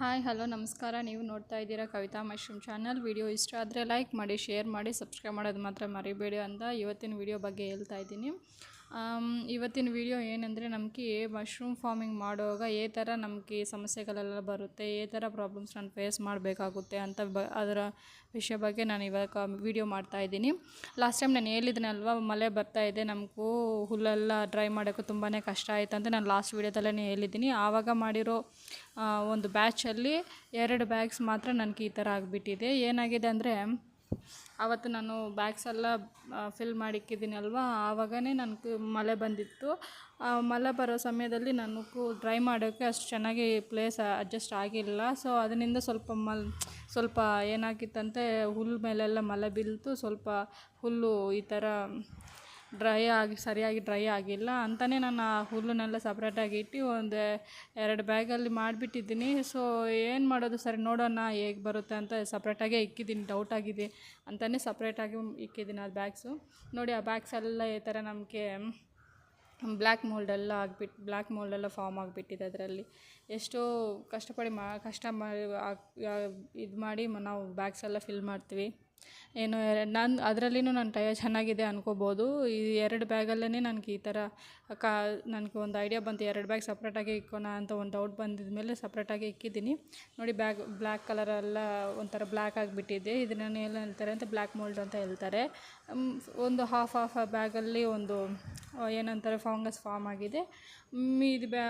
Hi, hello, ನಮಸ್ಕಾರ. ನೀವು ನೋಡ್ತಾ ಇದ್ದೀರಾ ಕವಿತಾ ಮಶ್ರೂಮ್ ಚಾನಲ್. ವಿಡಿಯೋ ಇಷ್ಟ ಆದರೆ ಲೈಕ್ ಮಾಡಿ, ಶೇರ್ ಮಾಡಿ, ಸಬ್ಸ್ಕ್ರೈಬ್ ಮಾಡೋದು ಮಾತ್ರ ಮರಿಬೇಡಿ ಅಂತ ಇವತ್ತಿನ ವಿಡಿಯೋ ಬಗ್ಗೆ ಹೇಳ್ತಾ ಇದ್ದೀನಿ. ಇವತ್ತಿನ ವಿಡಿಯೋ ಏನಂದರೆ ನಮಗೆ ಮಶ್ರೂಮ್ ಫಾರ್ಮಿಂಗ್ ಮಾಡುವಾಗ ಏ ಥರ ನಮಗೆ ಸಮಸ್ಯೆಗಳೆಲ್ಲ ಬರುತ್ತೆ, ಏ ಥರ ಪ್ರಾಬ್ಲಮ್ಸ್ ನಾನು ಫೇಸ್ ಮಾಡಬೇಕಾಗುತ್ತೆ ಅಂತ ಬ, ಅದರ ವಿಷಯ ಬಗ್ಗೆ ನಾನು ಇವಾಗ ವಿಡಿಯೋ ಮಾಡ್ತಾ ಇದ್ದೀನಿ. ಲಾಸ್ಟ್ ಟೈಮ್ ನಾನು ಹೇಳಿದ್ನಲ್ವ, ಮಳೆ ಬರ್ತಾ ಇದೆ, ನಮಗೂ ಹುಲ್ಲೆಲ್ಲ ಡ್ರೈ ಮಾಡೋಕ್ಕೂ ತುಂಬಾ ಕಷ್ಟ ಆಯಿತು ಅಂತ ನಾನು ಲಾಸ್ಟ್ ವೀಡಿಯೋದಲ್ಲೇ ಹೇಳಿದ್ದೀನಿ. ಆವಾಗ ಮಾಡಿರೋ ಒಂದು ಬ್ಯಾಚಲ್ಲಿ ಎರಡು ಬ್ಯಾಗ್ಸ್ ಮಾತ್ರ ನನಗೆ ಈ ಥರ ಆಗಿಬಿಟ್ಟಿದೆ. ಏನಾಗಿದೆ ಅಂದರೆ ಆವತ್ತು ನಾನು ಬ್ಯಾಗ್ಸ್ ಎಲ್ಲ ಫಿಲ್ ಮಾಡಿಕ್ಕಿದ್ದೀನಿ ಅಲ್ವಾ ಆವಾಗನೇ ನನಗೆ ಮಳೆ ಬಂದಿತ್ತು. ಮಳೆ ಬರೋ ಸಮಯದಲ್ಲಿ ನನಗೂ ಡ್ರೈ ಮಾಡೋಕ್ಕೆ ಅಷ್ಟು ಚೆನ್ನಾಗಿ ಪ್ಲೇಸ್ ಅಡ್ಜಸ್ಟ್ ಆಗಿಲ್ಲ. ಸೊ ಅದರಿಂದ ಸ್ವಲ್ಪ ಮಲ್, ಸ್ವಲ್ಪ ಏನಾಗಿತ್ತಂತೆ, ಹುಲ್ಲು ಮೇಲೆಲ್ಲ ಮಳೆ ಬೀಳ್ತು. ಸ್ವಲ್ಪ ಹುಲ್ಲು ಈ ಥರ ಡ್ರೈ ಆಗಿ, ಸರಿಯಾಗಿ ಡ್ರೈ ಆಗಿಲ್ಲ ಅಂತಲೇ ನಾನು ಆ ಹುಲ್ಲನ್ನೆಲ್ಲ ಸಪ್ರೇಟಾಗಿ ಇಟ್ಟು ಒಂದು ಎರಡು ಬ್ಯಾಗಲ್ಲಿ ಮಾಡಿಬಿಟ್ಟಿದ್ದೀನಿ. ಸೊ ಏನು ಮಾಡೋದು ಸರಿ? ನೋಡೋಣ ಹೇಗೆ ಬರುತ್ತೆ ಅಂತ ಸಪ್ರೇಟಾಗೇ ಇಕ್ಕಿದ್ದೀನಿ ಡೌಟ್ ಆಗಿದೆ ಅಂತಲೇ ಸಪ್ರೇಟಾಗಿ ಇಕ್ಕಿದ್ದೀನಿ ಆ ಬ್ಯಾಗ್ಸು ನೋಡಿ, ಆ ಬ್ಯಾಗ್ಸ್ ಎಲ್ಲ ಈ ಥರ ನಮಗೆ ಬ್ಲ್ಯಾಕ್ ಮೋಲ್ಡೆಲ್ಲ ಆಗಿಬಿಟ್ಟು ಬ್ಲ್ಯಾಕ್ ಮೋಲ್ಡೆಲ್ಲ ಫಾರ್ಮ್ ಆಗಿಬಿಟ್ಟಿದೆ ಅದರಲ್ಲಿ. ಎಷ್ಟೋ ಕಷ್ಟಪಡಿ ಮಾ, ಕಷ್ಟ ಮಾಡಿ ಇದು ಮಾಡಿ ನಾವು ಬ್ಯಾಗ್ಸ್ ಎಲ್ಲ ಫಿಲ್ ಮಾಡ್ತೀವಿ. ಏನು, ನಾನು ಅದರಲ್ಲಿನೂ ನನ್ನ ಟಯ ಚೆನ್ನಾಗಿದೆ ಅನ್ಕೋಬೋದು. ಈ ಎರಡು ಬ್ಯಾಗಲ್ಲೇ ನನಗೆ ಈ ಥರ ಕಾ, ನನಗೆ ಒಂದು ಐಡಿಯಾ ಬಂತು ಎರಡು ಬ್ಯಾಗ್ ಸಪ್ರೇಟಾಗಿ ಇಕ್ಕೋಣ ಅಂತ ಒಂದು ಡೌಟ್ ಬಂದಿದ ಮೇಲೆ ಸಪ್ರೇಟಾಗಿ ಇಕ್ಕಿದ್ದೀನಿ. ನೋಡಿ ಬ್ಯಾಗ್ ಬ್ಲ್ಯಾಕ್ ಕಲರೆಲ್ಲ ಒಂಥರ ಬ್ಲ್ಯಾಕ್ ಆಗಿಬಿಟ್ಟಿದೆ. ಇದನ್ನೇನು ಏನು ಹೇಳ್ತಾರೆ ಅಂತ ಬ್ಲ್ಯಾಕ್ ಮೋಲ್ಡ್ ಅಂತ ಹೇಳ್ತಾರೆ. ಒಂದು ಹಾಫ್ ಹಾಫ್ ಬ್ಯಾಗಲ್ಲಿ ಒಂದು ಏನಂತಾರೆ ಫಾಂಗಸ್ ಫಾರ್ಮ್ ಆಗಿದೆ. ಮೀದು ಬ್ಯಾ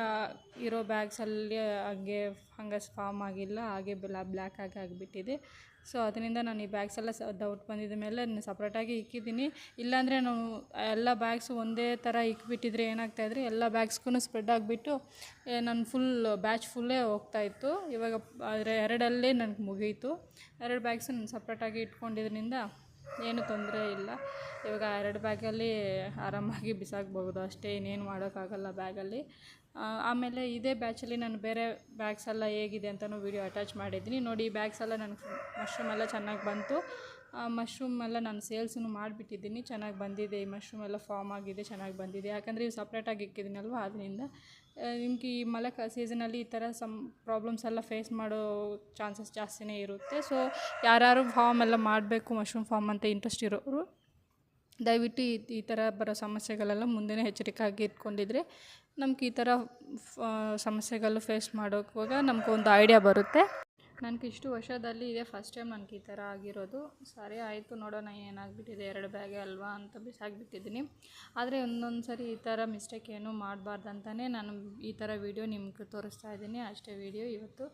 ಇರೋ ಬ್ಯಾಗ್ಸಲ್ಲಿ ಹಾಗೆ ಫಂಗಸ್ ಫಾರ್ಮ್ ಆಗಿಲ್ಲ, ಹಾಗೆ ಬ್ಲಾ ಬ್ಲ್ಯಾಕ್ ಆಗಿ ಆಗಿಬಿಟ್ಟಿದೆ. ಸೊ, ಅದರಿಂದ ನಾನು ಈ ಬ್ಯಾಗ್ಸ್ ಎಲ್ಲ ಡೌಟ್ ಬಂದಿದ ಮೇಲೆ ಸಪ್ರೇಟಾಗಿ ಇಕ್ಕಿದ್ದೀನಿ. ಇಲ್ಲಾಂದರೆ ನಾವು ಎಲ್ಲ ಬ್ಯಾಗ್ಸು ಒಂದೇ ಥರ ಇಕ್ಬಿಟ್ಟಿದ್ರೆ ಏನಾಗ್ತಾಯಿದ್ರೆ ಎಲ್ಲ ಬ್ಯಾಗ್ಸ್ಗೂ ಸ್ಪ್ರೆಡ್ ಆಗಿಬಿಟ್ಟು ನಾನು ಫುಲ್ ಬ್ಯಾಚ್ ಫುಲ್ಲೇ ಹೋಗ್ತಾಯಿತ್ತು ಇವಾಗ, ಆದರೆ ಎರಡಲ್ಲೇ ನನಗೆ ಮುಗೀತು. ಎರಡು ಬ್ಯಾಗ್ಸು ನಾನು ಸಪ್ರೇಟಾಗಿ ಇಟ್ಕೊಂಡಿದ್ರಿಂದ ಏನೂ ತೊಂದರೆ ಇಲ್ಲ. ಇವಾಗ ಎರಡು ಬ್ಯಾಗಲ್ಲಿ ಆರಾಮಾಗಿ ಬಿಸಾಕ್ಬೋದು ಅಷ್ಟೇ ಇನ್ನೇನು ಮಾಡೋಕ್ಕಾಗಲ್ಲ ಬ್ಯಾಗಲ್ಲಿ ಆಮೇಲೆ ಇದೇ ಬ್ಯಾಚಲ್ಲಿ ನಾನು ಬೇರೆ ಬ್ಯಾಗ್ಸ್ ಎಲ್ಲ ಹೇಗಿದೆ ಅಂತಲೂ ವೀಡಿಯೋ ಅಟ್ಯಾಚ್ ಮಾಡಿದ್ದೀನಿ. ನೋಡಿ ಈ ಬ್ಯಾಗ್ಸ್ ಎಲ್ಲ ನನಗೆ ಮಶ್ರೂಮೆಲ್ಲ ಚೆನ್ನಾಗಿ ಬಂತು. ಮಶ್ರೂಮ್ ಎಲ್ಲ ನಾನು ಸೇಲ್ಸೂ ಮಾಡಿಬಿಟ್ಟಿದ್ದೀನಿ. ಚೆನ್ನಾಗಿ ಬಂದಿದೆ. ಈ ಮಶ್ರೂಮ್ ಎಲ್ಲ ಫಾರ್ಮ್ ಆಗಿದೆ, ಚೆನ್ನಾಗಿ ಬಂದಿದೆ. ಯಾಕಂದರೆ ಇವು ಸಪ್ರೇಟಾಗಿ ಇಕ್ಕಿದ್ದೀನಲ್ವ? ಅದರಿಂದ ನಿಮಗೆ ಈ ಮಳೆ ಸೀಸನಲ್ಲಿ ಈ ಥರ ಸಮ್ ಪ್ರಾಬ್ಲಮ್ಸ್ ಎಲ್ಲ ಫೇಸ್ ಮಾಡೋ ಚಾನ್ಸಸ್ ಜಾಸ್ತಿನೇ ಇರುತ್ತೆ. ಸೊ ಯಾರು ಫಾರ್ಮ್ ಎಲ್ಲ ಮಾಡಬೇಕು ಮಶ್ರೂಮ್ ಫಾರ್ಮ್ ಅಂತ ಇಂಟ್ರೆಸ್ಟ್ ಇರೋರು, ದಯವಿಟ್ಟು ಈ ಈ ಥರ ಬರೋ ಸಮಸ್ಯೆಗಳೆಲ್ಲ ಮುಂದೆನೇ ಎಚ್ಚರಿಕೆಯಾಗಿ ಇಟ್ಕೊಂಡಿದ್ರೆ, ನಮ್ಗೆ ಈ ಥರ ಸಮಸ್ಯೆಗಳು ಫೇಸ್ ಮಾಡೋಕ್ಕಾಗ ನಮಗೊಂದು ಐಡಿಯಾ ಬರುತ್ತೆ. ನನಗೆ ಇಷ್ಟು ವರ್ಷದಲ್ಲಿ ಇದೇ ಫಸ್ಟ್ ಟೈಮ್ ನನಗೆ ಈ ಥರ ಆಗಿರೋದು. ಸರಿ, ಆಯಿತು ನೋಡೋಣ, ಏನಾಗಿಬಿಟ್ಟಿದೆ, ಎರಡು ಬ್ಯಾಗೆ ಅಲ್ವಾ ಅಂತ ಬಿಸಾಕ್ಬಿಟ್ಟಿದ್ದೀನಿ. ಆದರೆ ಒಂದೊಂದು ಸರಿ ಈ ಥರ ಮಿಸ್ಟೇಕ್ ಏನೂ ಮಾಡಬಾರ್ದು ಅಂತಲೇ ನಾನು ಈ ಥರ ವೀಡಿಯೋ ನಿಮ್ಗೆ ತೋರಿಸ್ತಾ ಇದ್ದೀನಿ. ಅಷ್ಟೇ ವೀಡಿಯೋ ಇವತ್ತು.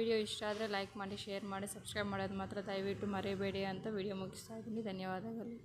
ವಿಡಿಯೋ ಇಷ್ಟ ಆದರೆ ಲೈಕ್ ಮಾಡಿ ಶೇರ್ ಮಾಡಿ ಸಬ್ಸ್ಕ್ರೈಬ್ ಮಾಡೋದು ಮಾತ್ರ ದಯವಿಟ್ಟು ಮರೆಯಬೇಡಿ ಅಂತ ವೀಡಿಯೋ ಮುಗಿಸ್ತಾ ಇದ್ದೀನಿ. ಧನ್ಯವಾದಗಳು.